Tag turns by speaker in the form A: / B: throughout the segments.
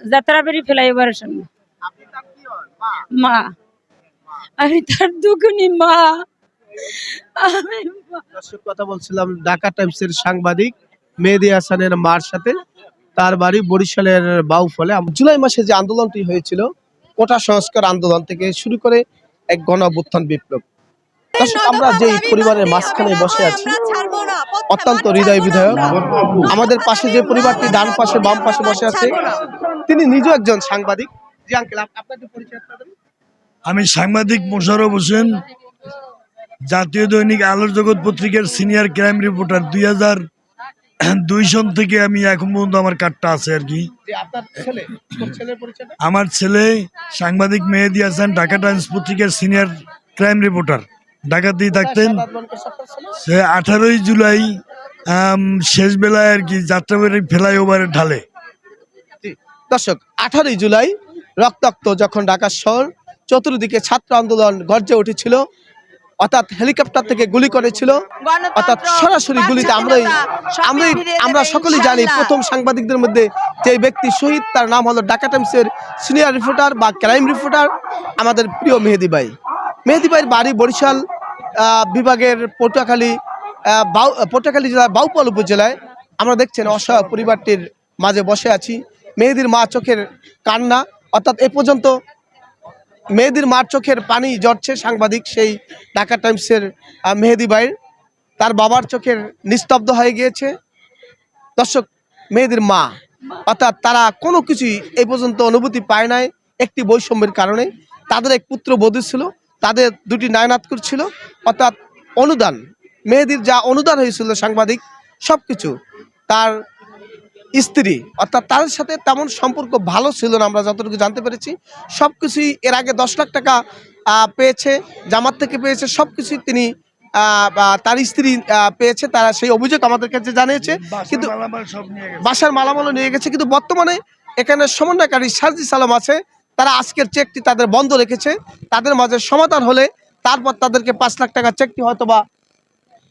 A: যাত্রাবাড়ি ফ্লাইওভারের সামনে। মা। আমি তার দুগুনি মা।
B: দর্শক, কথা বলছিলাম ঢাকা টাইমসের সাংবাদিক মেহেদি হাসানের মার সাথে। তার বাড়ি বরিশালের বাউফলে। জুলাই মাসে যে আন্দোলনটি হয়েছিল, কোটা সংস্কার আন্দোলন থেকে শুরু করে এক গণ বিপ্লব। আমরা যে পরিবারের মাঝখানে বসে আছি অত্যন্ত হৃদয় বিধায়ক। আমাদের পাশে যে পরিবারটি ডান পাশে বাম পাশে বসে আছে তিনি নিজেও একজন সাংবাদিক। জি আঙ্কেল আপনার পরিচয়
C: আমি সাংবাদিক মোশারফ হোসেন জাতীয় দৈনিক আলোর জগৎ পত্রিকার সিনিয়র ক্রাইম রিপোর্টার। দুই হাজার দুই সন থেকে আমি এখন পর্যন্ত আমার কার্ডটা আছে আর কি।
B: যে আপনার ছেলে তোর ছেলের পরিচয়টা?
C: আমার ছেলে সাংবাদিক মেহেদি হাসান ঢাকা টাইমস পত্রিকার সিনিয়র ক্রাইম রিপোর্টার। ঢাকাতেই থাকতেন? সে আঠারোই জুলাই শেষ বেলায় আর কি যাত্রাবাড়ি ফ্লাইওভারে ঢালে।
B: দর্শক আঠারোই জুলাই রক্তাক্ত যখন ঢাকা শহর চতুর্দিকে ছাত্র আন্দোলন গর্জে উঠেছিল। অর্থাৎ হেলিকপ্টার থেকে গুলি করেছিল। অর্থাৎ সরাসরি গুলিতে আমরাই আমরাই আমরা সকলেই জানি প্রথম সাংবাদিকদের মধ্যে যে ব্যক্তি শহীদ তার নাম হলো ঢাকা টাইমসের সিনিয়র রিপোর্টার বা ক্রাইম রিপোর্টার আমাদের প্রিয় মেহেদি ভাই। মেহেদি ভাইয়ের বাড়ি বরিশাল বিভাগের পটুয়াখালী বাউ, পটুয়াখালী জেলার বাউপাল উপজেলায়। আমরা দেখছেন অসহায় পরিবারটির মাঝে বসে আছি। মেহেদির মা চোখের কান্না, অর্থাৎ এ পর্যন্ত মেহেদির মার চোখের পানি জড়ছে সাংবাদিক সেই ঢাকা টাইমসের মেহেদি ভাইয়ের তার বাবার চোখের নিস্তব্ধ হয়ে গিয়েছে। দর্শক মেয়েদের মা, অর্থাৎ তারা কোনো কিছুই এই পর্যন্ত অনুভূতি পায় নাই, একটি বৈষম্যের কারণে। তাদের এক পুত্র বধূ ছিল তাদের দুটি নায়নাত করছিল অর্থাৎ অনুদান মেহেদির যা অনুদান হয়েছিল সাংবাদিক সব কিছু তার স্ত্রী অর্থাৎ তাদের সাথে তেমন সম্পর্ক ভালো ছিল না আমরা যতটুকু জানতে পেরেছি সব কিছুই এর আগে দশ লাখ টাকা আহ, পেয়েছে জামাত থেকে পেয়েছে সব কিছুই তিনি আহ, তার স্ত্রী পেয়েছে তারা সেই অভিযোগ আমাদের কাছে জানিয়েছে কিন্তু। বাসার মালামালও নিয়ে গেছে কিন্তু বর্তমানে এখানে সমন্বয়কারী সার্জি সালাম আছে তারা আজকের চেকটি তাদের বন্ধ রেখেছে। তাদের মাঝে সমাধান হলে তারপর তাদেরকে পাঁচ লাখ টাকা চেকটি হয়তো বা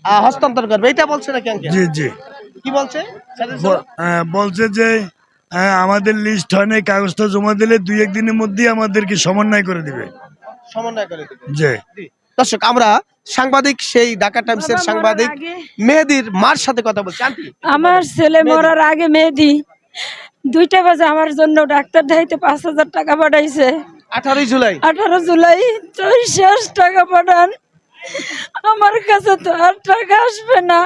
B: আহ, হস্তান্তর করবে। এটা বলছে নাকি
C: জি জি।
B: কি বলছে?
C: আহ, বলছে যে আহ, আমাদের লিস্ট হয় নাই কাগজটা জমা দিলে দুই একদিনের মধ্যেই আমাদেরকে সমন্বয় করে দিবে।
B: সমন্বয় করে দিবে।
C: যে
B: জি। দর্শক আমরা সাংবাদিক সেই ঢাকা টাইমসের সাংবাদিক মেহেদির মার সাথে কথা বলছি।
A: আমার ছেলে মরার আগে মেহেদি। দুইটা বাজে আমার জন্য ডাক্তার দেখাইতে পাঁচ হাজার টাকা পাঠাইছে।
B: আঠারোই জুলাই?
A: আঠারো জুলাই তো শেষ টাকা পাঠান। আমার কাছে তো আর টাকা আসবে না।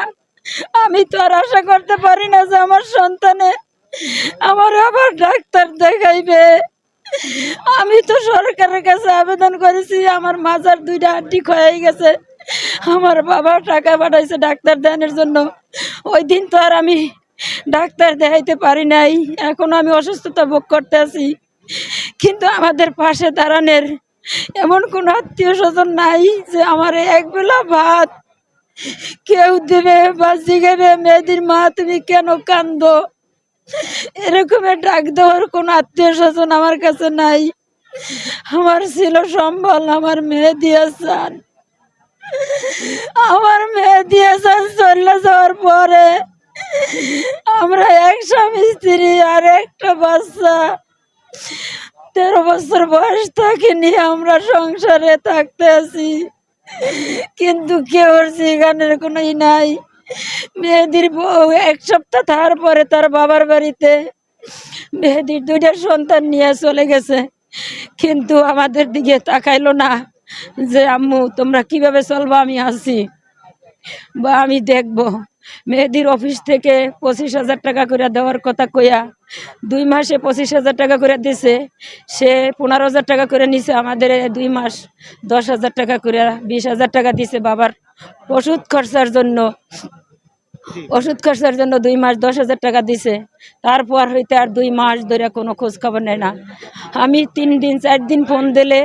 A: আমি তো আর আশা করতে পারি না যে আমার সন্তানে আমার আবার ডাক্তার দেখাইবে। আমি তো সরকারের কাছে আবেদন করেছি আমার মাজার দুইটা হাড্ডি ক্ষয়ে গেছে। আমার বাবা টাকা পাঠাইছে ডাক্তার দেনের জন্য। ওই দিন তো আর আমি ডাক্তার দেখাইতে পারি নাই। এখন আমি অসুস্থতা ভোগ করতে আছি কিন্তু আমাদের পাশে দাঁড়ানোর এমন কোন আত্মীয় স্বজন নাই যে আমার একবেলা ভাত কেউ দেবে বা জিগেবে, মেয়েদের মা, তুমি কেন কান্দো এরকমের ডাক দেওয়ার কোন আত্মীয় স্বজন আমার কাছে নাই। আমার ছিল সম্বল, আমার মেয়ে দিয়েছেন। আমার মেয়ে দিয়েছেন চলে যাওয়ার পরে আমরা এক স্বামী, স্ত্রী আর একটা বাচ্চা। তেরো বছর বয়স থেকে নিয়ে আমরা সংসারে থাকতে আছি। কিন্তু কেউ সেখানের কোনো ই নাই। মেয়েদির বউ এক সপ্তাহ থাকার পরে তার বাবার বাড়িতে মেয়েদির দুইটা সন্তান নিয়ে চলে গেছে। কিন্তু আমাদের দিকে তাকাইলো না যে, আম্মু, তোমরা কীভাবে চলবো? আমি আছি বা আমি দেখব। মেহেদির অফিস থেকে পঁচিশ হাজার টাকা করে দেওয়ার কথা কইয়া দুই মাসে পঁচিশ হাজার টাকা করে দিছে। সে পনেরো হাজার টাকা করে নিছে, আমাদের দুই মাস দশ হাজার টাকা করে, বিশ হাজার টাকা দিছে বাবার ওষুধ খরচার জন্য। ওষুধ খরচার জন্য দুই মাস দশ হাজার টাকা দিছে। তারপর হইতে আর দুই মাস ধরে কোনো খোঁজ খবর নেয় না। আমি তিন দিন, চার দিন ফোন দিলে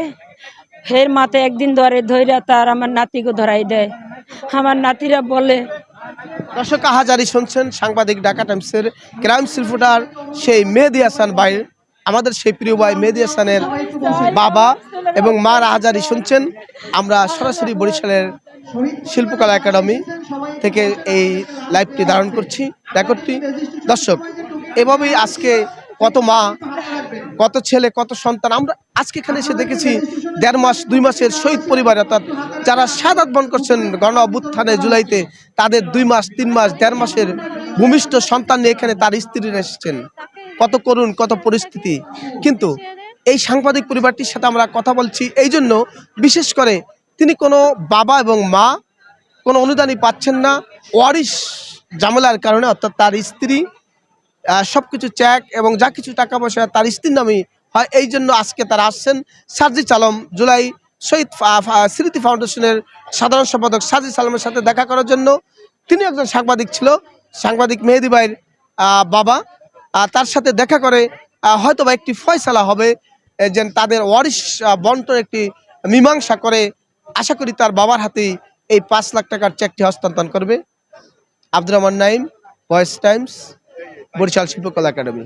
A: ফের মাথায় একদিন ধরে ধৈরা তার আমার নাতিকে ধরাই দেয়। আমার নাতিরা বলে
B: দর্শক হাজারি শুনছেন সাংবাদিক ঢাকা টাইমসের ক্রাইম শিল্পটার সেই মেহেদি হাসান ভাইয়ের আমাদের সেই প্রিয় ভাই মেহেদি হাসানের বাবা এবং মার আহাজারি শুনছেন আমরা সরাসরি বরিশালের শিল্পকলা একাডেমি থেকে এই লাইভটি ধারণ করছি, রেকর্ডটি। দর্শক, এভাবেই আজকে কত মা কত ছেলে, কত সন্তান। আমরা আজকে এখানে এসে দেখেছি, দেড় মাস, দুই মাসের শহীদ পরিবার, অর্থাৎ যারা সাদাত বন করছেন গণ অভ্যুত্থানে জুলাইতে, তাদের দুই মাস, তিন মাস, দেড় মাসের ভূমিষ্ঠ সন্তান নিয়ে এখানে তার স্ত্রীরা এসেছেন। কত করুণ, কত পরিস্থিতি। কিন্তু এই সাংবাদিক পরিবারটির সাথে আমরা কথা বলছি, এই জন্য বিশেষ করে তিনি কোনো বাবা এবং মা কোনো অনুদানই পাচ্ছেন না। ওয়ারিশ জামেলার কারণে, অর্থাৎ তার স্ত্রী সব কিছু চেক এবং যা কিছু টাকা পয়সা তার স্ত্রীর নামে হয় এই জন্য আজকে তারা আসছেন। সার্জি চালম জুলাই শহীদ স্মৃতি ফাউন্ডেশনের সাধারণ সম্পাদক সার্জি সালামের সাথে দেখা করার জন্য। তিনি একজন সাংবাদিক ছিল সাংবাদিক মেহেদি ভাইয়ের বাবা। তার সাথে দেখা করে আহ, হয়তোবা একটি ফয়সালা হবে যে তাদের ওয়ারিশ আহ, বন্টন একটি মীমাংসা করে। আশা করি তার বাবার হাতেই এই পাঁচ লাখ টাকার চেকটি হস্তান্তর করবে। Abdur Rahman Naim Voice Times. Barishal Shilpakala Academy.